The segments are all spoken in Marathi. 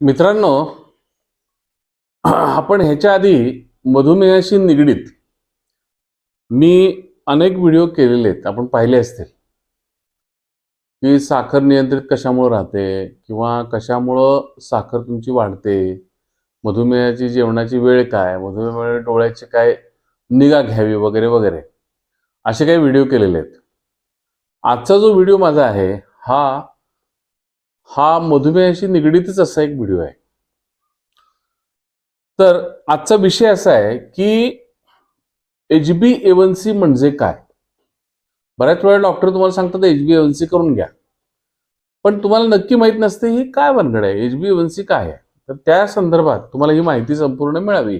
मित्रांनो आपण ह्याच्या आधी मधुमेहाशी निगडीत मी अनेक व्हिडिओ केलेले आहेत आपण पाहिले असतील. की साखर नियंत्रित कशामुळं राहते किंवा कशामुळं साखर तुमची वाढते मधुमेहाची जेवणाची वेळ काय मधुमेह डोळ्याची काय निगा घ्यावी वगैरे वगैरे असे काही व्हिडिओ केलेले आहेत. आजचा जो व्हिडिओ माझा आहे हा हा मधुमेहाशी निगडीतच असा एक व्हिडिओ आहे. तर आजचा विषय असा आहे की एच बी एवन सी म्हणजे काय? बऱ्याच वेळा डॉक्टर तुम्हाला सांगतात एच बी एवन सी करून घ्या. पण तुम्हाला नक्की माहीत नसते ही काय बनगड आहे एच बी एवन सी काय आहे? तर त्या संदर्भात तुम्हाला ही माहिती संपूर्ण मिळावी.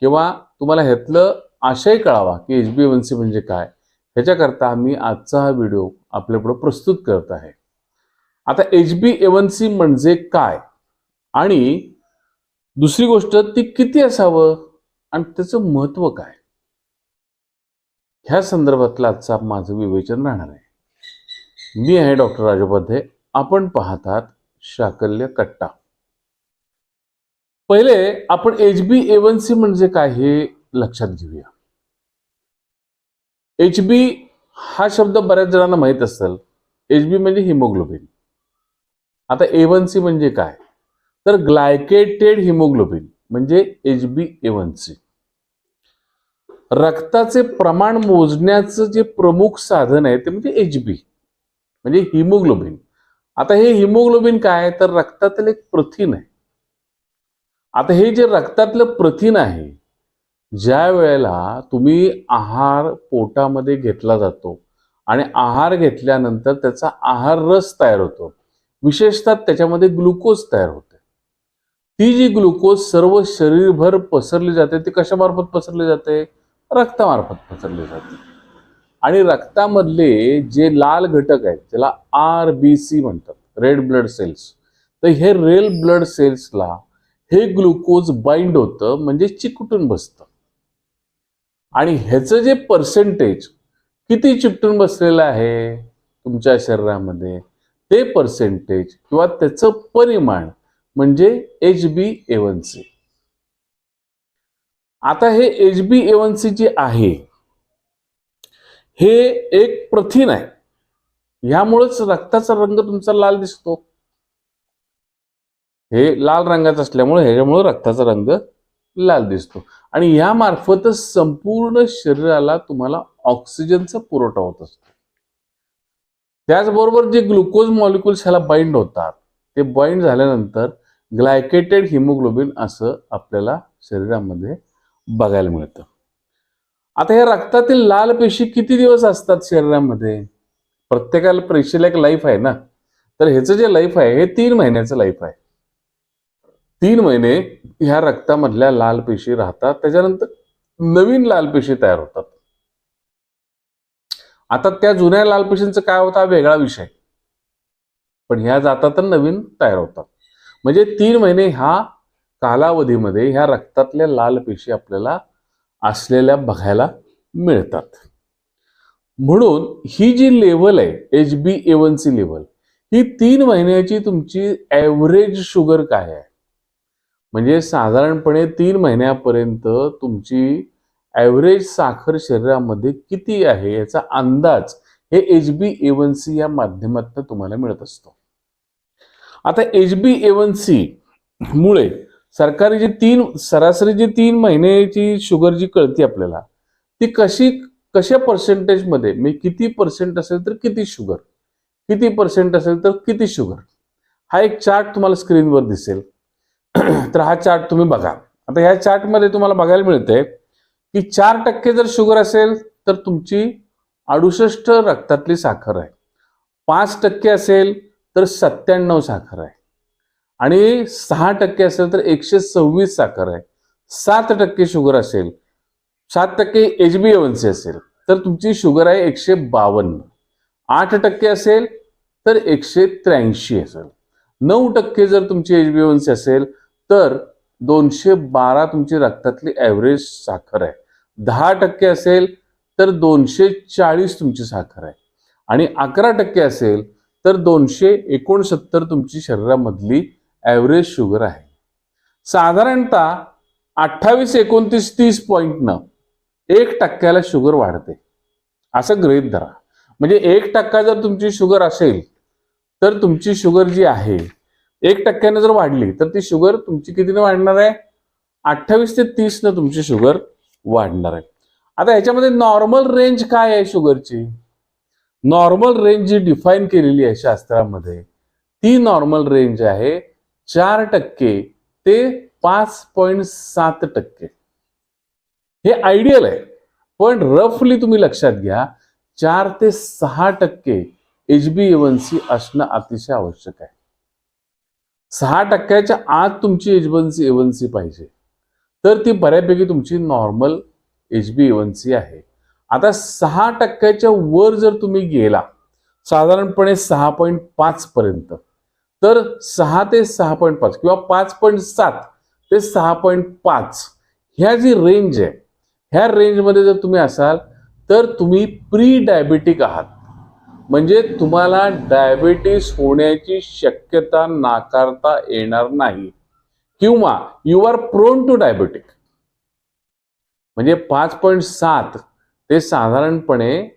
किंवा तुम्हाला ह्यातलं आशय कळावा की एच बी एवन सी म्हणजे काय? ह्याच्याकरता आम्ही आजचा हा व्हिडिओ आपल्यापुढे प्रस्तुत करत आहे. आता एच बी एवन सी म्हणजे काय? आणि दुसरी गोष्ट ती किती असावं? आणि त्याचं महत्त्व काय? ह्या संदर्भातलं आजचा माझं विवेचन राहणार आहे. मी आहे डॉक्टर राजोपाध्ये आपण पाहतात शाकल्य कट्टा. पहिले आपण एच बी एवन सी म्हणजे काय हे लक्षात घेऊया. एच बी हा शब्द बऱ्याच जणांना माहीत असेल. एच बी म्हणजे हिमोग्लोबिन. आता ए वन सी म्हणजे काय? तर ग्लायकेटेड हिमोग्लोबिन म्हणजे H B A one C रक्ताचे प्रमाण मोजण्याचं जे प्रमुख साधन आहे ते म्हणजे एच बी म्हणजे हिमोग्लोबिन. आता हे हिमोग्लोबिन काय तर रक्तातील एक प्रथिन आहे. आता हे जे रक्तातलं प्रथिन आहे ज्या वेळेला तुम्ही आहार पोटामध्ये घेतला जातो आणि आहार घेतल्यानंतर त्याचा आहार रस तयार होतो विशेषतः त्याच्यामध्ये ग्लुकोज तयार होते. ती जी ग्लुकोज सर्व शरीरभर पसरली जाते ती कशामार्फत पसरली जाते? रक्तामार्फत पसरली जाते. आणि रक्तामधले जे लाल घटक आहेत त्याला आर बी सी म्हणतात रेड ब्लड सेल्स तर हे रेड ब्लड सेल्सला हे ग्लुकोज बाइंड होतं म्हणजे चिकटून बसतं. आणि ह्याचं जे पर्सेंटेज किती चिकटून बसलेलं आहे तुमच्या शरीरामध्ये? ते पर्सेंटेज किंवा त्याचं परिमाण म्हणजे एच बी एवन सी आता हे एच बी एवन सी जे आहे हे एक प्रथिन आहे. ह्यामुळेच रक्ताचा रंग तुमचा लाल दिसतो. हे लाल रंगाचं असल्यामुळे ह्याच्यामुळे रक्ताचा रंग लाल दिसतो. आणि ह्यामार्फतच संपूर्ण शरीराला तुम्हाला ऑक्सिजनचा पुरवठा होत असतो. त्याचबरोबर जे ग्लुकोज मॉलिक्युल्स ह्याला बाइंड होतात ते बाइंड झाल्यानंतर ग्लायकेटेड हिमोग्लोबिन असं आपल्याला शरीरामध्ये बघायला मिळतं. आता या रक्तातील लाल पेशी किती दिवस असतात शरीरामध्ये? प्रत्येकाला पेशीला एक लाईफ आहे ना? तर ह्याचं जे लाईफ आहे हे तीन महिन्याचं लाईफ आहे. तीन महिने ह्या रक्तामधल्या लाल पेशी राहतात त्याच्यानंतर नवीन लाल पेशी तयार होतात. आता त्या जुन्या लाल पेशींचं काय होतं? हा वेगळा विषय. पण ह्या जातात तर नवीन तयार होतात. म्हणजे तीन महिने ह्या कालावधीमध्ये ह्या रक्तातल्या लाल पेशी आपल्याला असलेल्या बघायला मिळतात. म्हणून ही जी लेवल आहे H B A one C level ही तीन महिन्याची तुमची ॲव्हरेज शुगर काय आहे? म्हणजे साधारणपणे तीन महिन्यापर्यंत तुमची ॲव्हरेज साखर शरीरामध्ये किती आहे याचा अंदाज हे एच बी एवन सी या माध्यमातून तुम्हाला मिळत असतो. आता एच बी एवन सी मुळे सरकारी जी तीन सरासरी जी तीन महिन्याची शुगर जी कळते आपल्याला ती कशी कशा पर्सेंटेजमध्ये मी म्हणजे किती पर्सेंट असेल तर किती शुगर किती पर्सेंट असेल तर किती शुगर हा एक चार्ट तुम्हाला स्क्रीनवर दिसेल. तर हा चार्ट तुम्ही बघा. आता ह्या चार्टमध्ये तुम्हाला बघायला मिळते की चार टक्के जर शुगर असेल तर तुमची अडुसष्ट रक्तातली साखर आहे. पाच टक्के असेल तर सत्त्याण्णव साखर आहे. आणि सहा टक्के असेल तर एकशे सव्वीस साखर आहे. सात टक्के शुगर असेल सात टक्के एच बी एवनसी असेल तर तुमची शुगर आहे एकशे बावन्न. आठ टक्के असेल तर एकशे त्र्याऐंशी असेल. नऊ टक्के जर तुमची एच बी एवनसी असेल तर दोनशे बारा तुमची रक्तातली ॲव्हरेज साखर आहे. दहा टक्के असेल तर दोनशे चाळीस तुमची साखर आहे. आणि अकरा टक्के असेल तर दोनशे एकोणसत्तर तुमची शरीरामधली ॲव्हरेज शुगर आहे. साधारणतः अठ्ठावीस एकोणतीस तीस पॉईंटनं एक टक्क्याला शुगर वाढते. असं गृहित धरा. म्हणजे एक टक्का जर तुमची शुगर असेल तर तुमची शुगर जी आहे एक टक्क्यानं जर वाढली तर ती शुगर तुमची कितीने वाढणार आहे? अठ्ठावीस ते तीसनं तुमची शुगर वाढणार आहे. आता ह्याच्यामध्ये नॉर्मल रेंज काय आहे शुगरची नॉर्मल रेंज जी डिफाईन केलेली आहे शास्त्रामध्ये ती नॉर्मल रेंज आहे चार टक्के ते पाच पॉईंट सात टक्के. हे आयडियल आहे. पण रफली तुम्ही लक्षात घ्या चार ते सहा टक्के एच बी एवनसी असणं अतिशय आवश्यक आहे. सहा टक्क्याच्या आत तुमची एच सी एवनसी पाहिजे. तर ती बऱ्यापैकी तुमची नॉर्मल एच बी एवनसी आहे. आता सहा टक्क्याच्या वर जर तुम्ही गेला साधारणपणे सहा पॉईंट पाच पर्यंत तर सहा ते सहा पॉईंट पाच किंवा पाच पॉईंट सात ते सहा पॉईंट पाच ह्या जी रेंज आहे ह्या रेंजमध्ये जर तुम्ही असाल तर तुम्ही प्री डायबेटिक आहात. म्हणजे तुम्हाला डायबेटीस होण्याची शक्यता नाकारता येणार नाही. किंवा you are prone to diabetic म्हणजे पाच पॉईंट सात ते साधारणपणे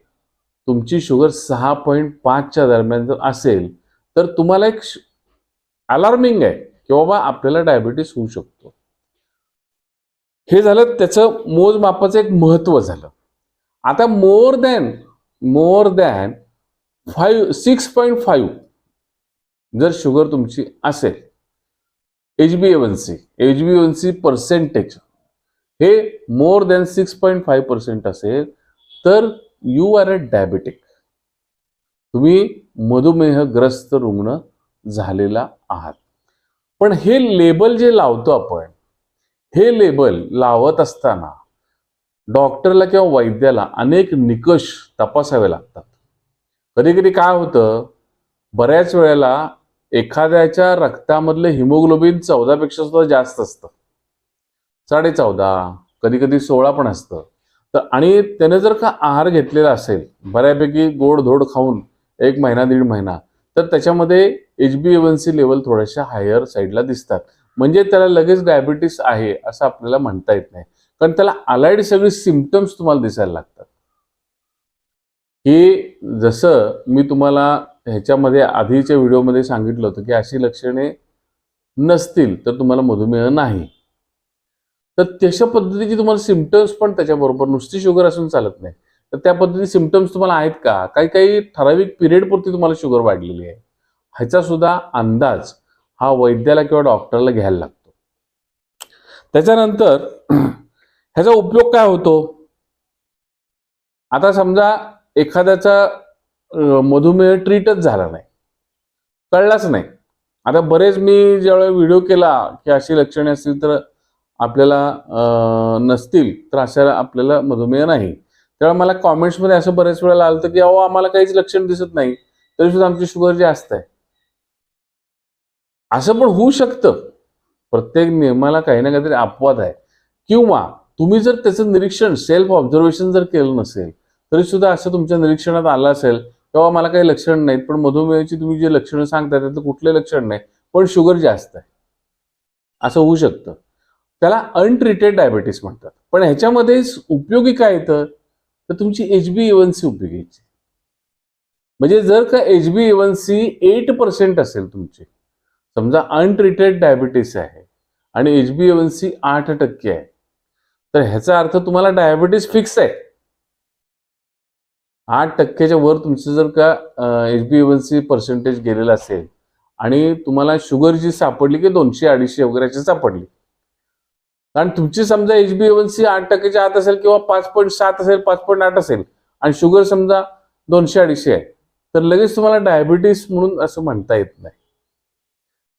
तुमची शुगर सहा पॉईंट पाचच्या दरम्यान जर असेल तर तुम्हाला एक अलार्मिंग आहे की बाबा आपल्याला डायबिटीस होऊ शकतो. हे झालं त्याचं मोजमापाचं एक महत्त्व झालं. आता more than more than five six point five जर शुगर तुमची असेल H B A one C H B A one C percentage हे more than six point five percent असेल तर यू आर अ डायबेटिक तुम्ही मधुमेहग्रस्त रुग्ण झालेला आहात. पण हे लेबल जे लावतो आपण हे लेबल लावत असताना डॉक्टरला किंवा वैद्याला अनेक निकष तपासावे लागतात. कधी कधी काय होतं बऱ्याच वेळेला एखाद्याच्या रक्तामधलं हिमोग्लोबिन चौदापेक्षा सुद्धा जास्त असतं. साडे चौदा कधी कधी सोळा पण असतं. तर आणि त्याने जर का आहार घेतलेला असेल बऱ्यापैकी गोड धोड खाऊन एक महिना दीड महिना तर त्याच्यामध्ये H B A one C level थोड्याशा हायर साईडला दिसतात. म्हणजे त्याला लगेच डायबिटीस आहे असं आपल्याला म्हणता येत नाही. कारण त्याला अलाइड सगळी सिमटम्स तुम्हाला दिसायला लागतात. की जसं मी तुम्हाला ह्याच्यामध्ये आधीच्या व्हिडिओमध्ये सांगितलं होतं की अशी लक्षणे नसतील तर तुम्हाला मधुमेह नाही. तर तशा पद्धतीची तुम्हाला सिमटम्स पण त्याच्याबरोबर नुसती शुगर असून चालत नाही. तर त्या पद्धतीने सिमटम्स तुम्हाला आहेत का? काही काही ठराविक पिरियडपुरती तुम्हाला शुगर वाढलेली आहे. ह्याचा सुद्धा अंदाज हा वैद्याला किंवा डॉक्टरला घ्यायला लागतो. त्याच्यानंतर ह्याचा उपयोग काय होतो? आता समजा एखाद्याचा मधुमेह ट्रीटच झाला नाही. कळलाच नाही. आता बरेच मी ज्यावेळेला व्हिडिओ केला की अशी लक्षणे असतील तर आपल्याला नसतील तर अशा आपल्याला मधुमेह नाही. तेव्हा मला कॉमेंट्समध्ये असं बरेच वेळेला आलं होतं की अहो आम्हाला काहीच लक्षण दिसत नाही. तरी सुद्धा आमची शुगर जास्त आहे. असं पण होऊ शकतं. प्रत्येक नियमाला काही ना काहीतरी अपवाद आहे. किंवा तुम्ही जर त्याचं निरीक्षण सेल्फ ऑब्झर्वेशन जर केलं नसेल तरी सुद्धा असं तुमच्या निरीक्षणात आलं असेल तेव्हा मला काही लक्षण नाहीत पण मधुमेहाची तुम्ही जे लक्षणं सांगता त्यातलं कुठले लक्षण नाही पण शुगर जास्त आहे. असं होऊ शकतं. त्याला अनट्रीटेड डायबिटीस म्हणतात. पण ह्याच्यामध्ये उपयोगी काय येतं? तर तुमची एच बी एवन सी उपयोगी म्हणजे जर का H B A one C eight percent असेल तुमची समजा अनट्रीटेड डायबिटीस आहे आणि एच बी एवन सी आठ टक्के आहे तर ह्याचा अर्थ तुम्हाला डायबिटीस फिक्स आहे. आठ टक्क्याच्या वर तुमचं जर का H B A one C percentage गेलेलं असेल आणि तुम्हाला शुगर जी सापडली की दोनशे अडीचशे वगैरेची सापडली. कारण तुमची समजा एच बी एवन सी आठ टक्क्याच्या आत असेल किंवा पाच पॉईंट सात असेल पाच पॉईंट आठ असेल आणि शुगर समजा दोनशे अडीचशे आहे तर लगेच तुम्हाला डायबिटीस म्हणून असं म्हणता येत नाही.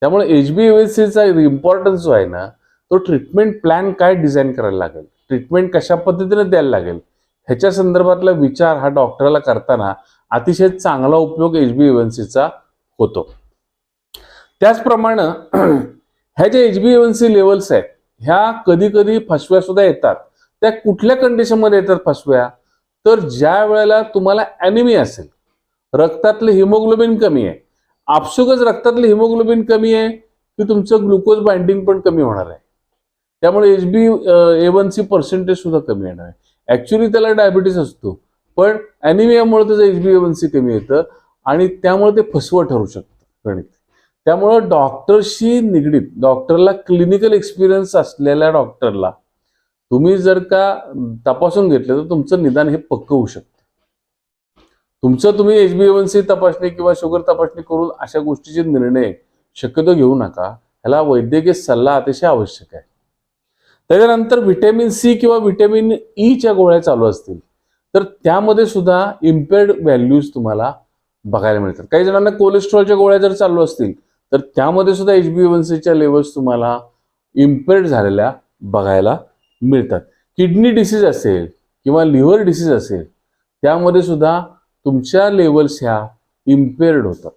त्यामुळे एच बी एवन सीचा इम्पॉर्टन्स जो आहे ना तो ट्रीटमेंट प्लॅन काय डिझाईन करायला लागेल? ट्रीटमेंट कशा पद्धतीने द्यायला लागेल? ह्याच्या संदर्भातला विचार हा डॉक्टरला करताना अतिशय चांगला उपयोग एच बी एवन्सीचा होतो. त्याचप्रमाणे ह्या ज्या एच बी एवन्सी लेवल्स आहेत ह्या कधी कधी फसव्या सुद्धा येतात. त्या कुठल्या कंडिशनमध्ये येतात फसव्या? तर ज्या वेळेला तुम्हाला ॲनिमी असेल रक्तातलं हिमोग्लोबिन कमी आहे. आपसुकच रक्तातलं हिमोग्लोबिन कमी आहे की तुमचं ग्लुकोज बाइंडिंग पण कमी होणार आहे. त्यामुळे H B A one C percentage सुद्धा कमी येणार आहे. ॲक्च्युली त्याला डायबिटीस असतो. पण ॲनिमियामुळे त्याचं एच बी वन सी कमी येतं आणि त्यामुळे ते फसवं ठरू शकतं गणित त्यामुळं डॉक्टरशी निगडीत डॉक्टरला क्लिनिकल एक्सपिरियन्स असलेल्या डॉक्टरला तुम्ही जर का तपासून घेतलं तर तुमचं निदान हे पक्क होऊ शकतं. तुमचं तुम्ही एच बी वन सी तपासणी किंवा शुगर तपासणी करून अशा गोष्टीचे निर्णय शक्यतो घेऊ नका. ह्याला वैद्यकीय सल्ला अतिशय आवश्यक आहे. त्याच्यानंतर व्हिटॅमिन सी किंवा व्हिटॅमिन ईच्या गोळ्या चालू असतील. तर त्यामध्ये सुद्धा इम्पेअर्ड व्हॅल्यूज तुम्हाला बघायला मिळतात. काही जणांना कोलेस्ट्रॉलच्या गोळ्या जर चालू असतील तर त्यामध्ये सुद्धा एच बी वन सीच्या लेवल्स तुम्हाला इम्पेअर्ड झालेल्या बघायला मिळतात. किडनी डिसीज असेल किंवा लिव्हर डिसीज असेल त्यामध्ये सुद्धा तुमच्या लेवल्स ह्या इम्पेअर्ड होतात.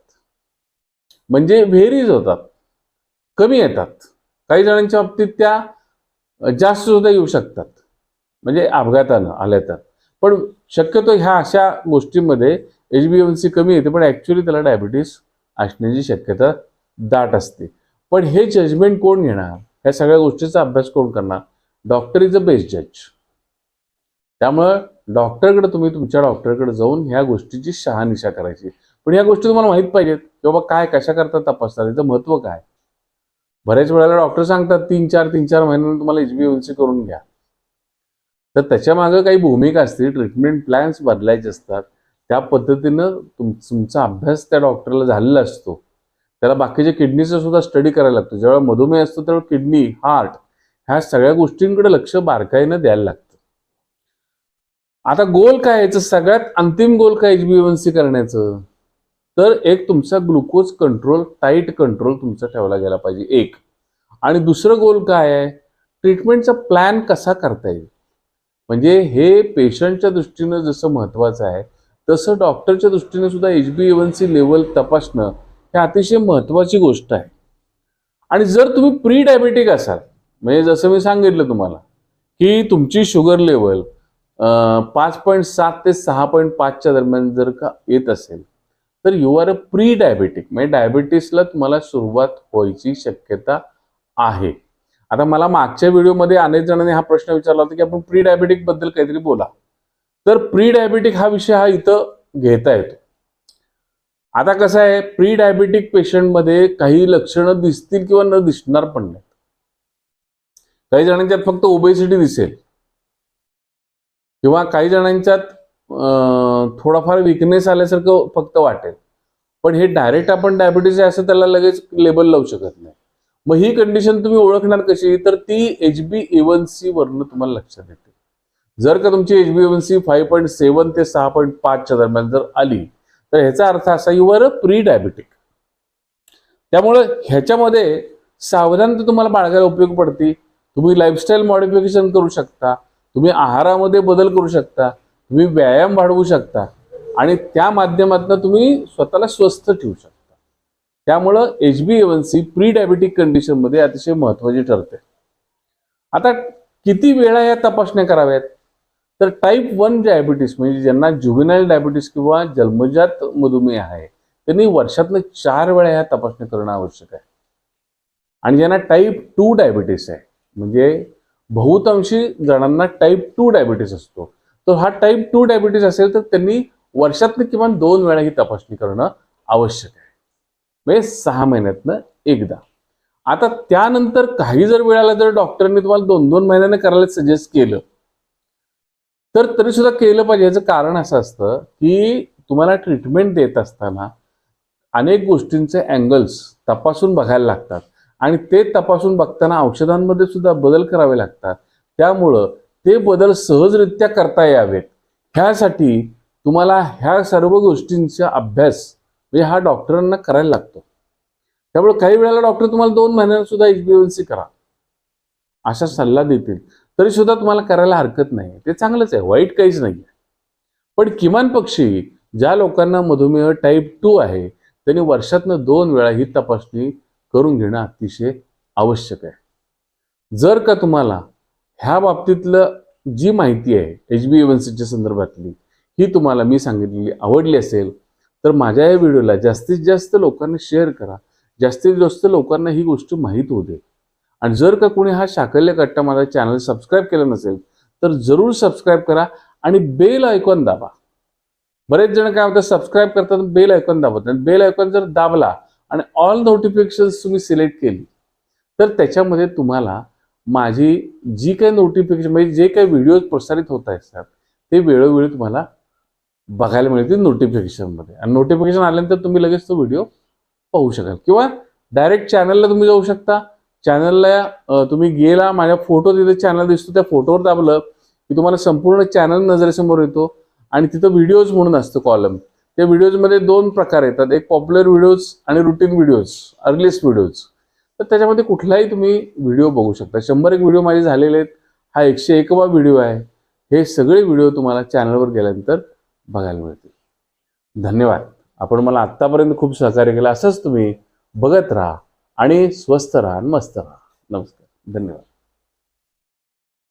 म्हणजे व्हेरीज होतात. कमी येतात. काही जणांच्या बाबतीत त्या जास्त सुद्धा येऊ शकतात. म्हणजे अपघातानं आल्या तर पण शक्यतो ह्या अशा गोष्टींमध्ये एच बी एन सी कमी येते पण ॲक्च्युली त्याला डायबिटीस असण्याची शक्यता दाट असते. पण हे जजमेंट कोण घेणार? ह्या सगळ्या गोष्टीचा अभ्यास कोण करणार? डॉक्टर इज अ बेस्ट जज त्यामुळं डॉक्टरकडे तुम्ही तुमच्या डॉक्टरकडे जाऊन ह्या गोष्टीची शहानिशा करायची. पण ह्या गोष्टी तुम्हाला माहीत पाहिजेत की बाबा काय कशा करता तपासतात याचं महत्त्व काय? बऱ्याच वेळेला डॉक्टर सांगतात तीन चार तीन चार महिन्यांनी तुम्हाला एच बी सी करून घ्या. तर त्याच्या मागं काही भूमिका असते ट्रीटमेंट प्लॅन्स बदलायचे असतात त्या पद्धतीनं तुम तुमचा अभ्यास त्या डॉक्टरला झालेला असतो. त्याला बाकीच्या किडनीचा सुद्धा स्टडी करायला लागतो. ज्यावेळेला मधुमेह असतो त्यावेळेला किडनी हार्ट ह्या सगळ्या गोष्टींकडे लक्ष बारकाईनं द्यायला लागतं. आता गोल काय याचं सगळ्यात अंतिम गोल काय एच बी सी करण्याचं? तर एक तुमचा ग्लुकोज कंट्रोल टाईट कंट्रोल तुमचा ठेवला गेला पाहिजे एक. आणि दुसरं गोल काय आहे? ट्रीटमेंटचा प्लॅन कसा करता येईल? म्हणजे हे पेशंटच्या दृष्टीनं जसं महत्त्वाचं आहे तसं डॉक्टरच्या दृष्टीने सुद्धा H B A one C level तपासणं हे अतिशय महत्त्वाची गोष्ट आहे. आणि जर तुम्ही प्री डायबेटिक असाल म्हणजे जसं मी सांगितलं तुम्हाला की तुमची शुगर लेवल पाच पॉईंट सात ते सहा पॉईंट पाचच्या दरम्यान जर का येत असेल तर you are a pre diabetic म्हणजे डायबिटीसला तुम्हाला सुरुवात व्हायची शक्यता आहे. आता मला मागच्या व्हिडिओमध्ये अनेक जणांनी हा प्रश्न विचारला होता की आपण प्री डायबेटिकबद्दल काहीतरी बोला. तर प्री डायबेटिक हा विषय हा इथं घेता येतो. आता कसं आहे प्री डायबेटिक पेशंटमध्ये काही लक्षणं दिसतील किंवा न दिसणार पण नाहीत. काही जणांच्यात फक्त ओबेसिटी दिसेल. किंवा काही जणांच्यात थोडाफार विकनेस आल्यासारखं फक्त वाटेल. पण हे डायरेक्ट आपण डायबिटीज आहे असं त्याला लगेच लेबल लावू शकत नाही. मग ही कंडिशन तुम्ही ओळखणार कशी? तर ती एच बी एवन सी वरनं तुम्हाला लक्षात येते. जर का तुमची H B A one C five point seven ते सहा पॉईंट पाचच्या दरम्यान जर आली तर ह्याचा अर्थ असा युवर प्री डायबिटिक त्यामुळं ह्याच्यामध्ये सावधानता तुम्हाला बाळगायला उपयोग पडते तुम्ही लाईफस्टाईल मॉडिफिकेशन करू शकता. तुम्ही आहारामध्ये बदल करू शकता. तुम्ही व्यायाम वाढवू शकता आणि त्या माध्यमातून तुम्ही स्वतःला स्वस्थ ठेवू शकता. त्यामुळं H B A one C pre diabetic कंडिशनमध्ये अतिशय महत्त्वाची ठरते. आता किती वेळा या तपासण्या कराव्यात? तर टाईप वन डायबिटीस म्हणजे ज्यांना ज्युबिनाईल डायबिटीस किंवा जन्मजात मधुमेह आहे त्यांनी वर्षातनं चार वेळा ह्या तपासण्या करणं आवश्यक आहे. आणि ज्यांना टाईप टू डायबिटीस आहे म्हणजे बहुतांशी जणांना टाईप टू डायबिटीस असतो तर हा टाईप टू डायबिटीस असेल तर त्यांनी वर्षातनं किमान दोन वेळा ही तपासणी करणं आवश्यक आहे. म्हणजे सहा महिन्यातनं एकदा. आता त्यानंतर काही जर वेळाला जर डॉक्टरांनी तुम्हाला दोन दोन महिन्याने करायला सजेस्ट केलं तर तरी सुद्धा केलं पाहिजे. याचं कारण असं असतं की तुम्हाला ट्रीटमेंट देत असताना अनेक गोष्टींचे अँगल्स तपासून बघायला लागतात. आणि ते तपासून बघताना औषधांमध्ये सुद्धा बदल करावे लागतात. त्यामुळं ते बदल सहजरित्या करता यावेत. ह्यासाठी तुम्हाला ह्या सर्व गोष्टींचा अभ्यास म्हणजे हा डॉक्टरांना करायला लागतो. त्यामुळे काही वेळेला डॉक्टर तुम्हाला दोन महिन्यात सुद्धा एक्सपिरियन्सी करा. असा सल्ला देतील. तरी सुद्धा तुम्हाला करायला हरकत नाही. ते चांगलंच आहे. वाईट काहीच नाही आहे. पण किमान पक्षी ज्या लोकांना मधुमेह टाईप टू आहे त्यांनी वर्षातनं दोन वेळा ही तपासणी करून घेणं अतिशय आवश्यक आहे. जर का तुम्हाला ह्या बाबतीतलं जी माहिती आहे एच बी एवन संदर्भातली ही तुम्हाला मी सांगितलेली आवडली असेल तर माझ्या या व्हिडिओला जास्तीत जास्त लोकांना शेअर करा. जास्तीत जास्त लोकांना ही गोष्ट माहीत होते आणि जर का कोणी हा शाकल्य कट्टा माझा चॅनल सबस्क्राईब केला नसेल तर जरूर सबस्क्राईब करा आणि बेल आयकॉन दाबा. बरेच जण काय होतं सबस्क्राईब करतात बेल आयकॉन दाबत नाही बेल आयकॉन जर दाबला आणि ऑल नोटिफिकेशन तुम्ही सिलेक्ट केली तर त्याच्यामध्ये तुम्हाला माझी जी काही नोटिफिकेशन म्हणजे जे काही व्हिडिओ प्रसारित होत आहेत सर ते वेळोवेळी तुम्हाला बघायला मिळतील नोटिफिकेशनमध्ये आणि नोटिफिकेशन आल्यानंतर तुम्ही लगेच तो व्हिडिओ पाहू शकाल. किंवा डायरेक्ट चॅनलला तुम्ही जाऊ शकता. चॅनलला तुम्ही गेला माझ्या फोटो तिथे चॅनल दिसतो त्या फोटोवर दाबलं की तुम्हाला संपूर्ण चॅनल नजरेसमोर येतो. आणि तिथं व्हिडिओज म्हणून असतं कॉलम त्या व्हिडिओजमध्ये दोन प्रकार येतात. एक पॉप्युलर व्हिडिओज आणि रुटीन व्हिडिओज अर्लिस्ट व्हिडिओज तर त्याच्यामध्ये कुठलाही तुम्ही व्हिडिओ बघू शकता. शंभर एक व्हिडिओ माझे झालेले आहेत. हा एकशे एकवा व्हिडिओ आहे. हे सगळे व्हिडिओ तुम्हाला चॅनलवर गेल्यानंतर बघायला मिळतील. धन्यवाद. आपण मला आत्तापर्यंत खूप सहकार्य केलं. असंच तुम्ही बघत राहा आणि स्वस्थ राहा आणि मस्त राहा. नमस्कार. धन्यवाद.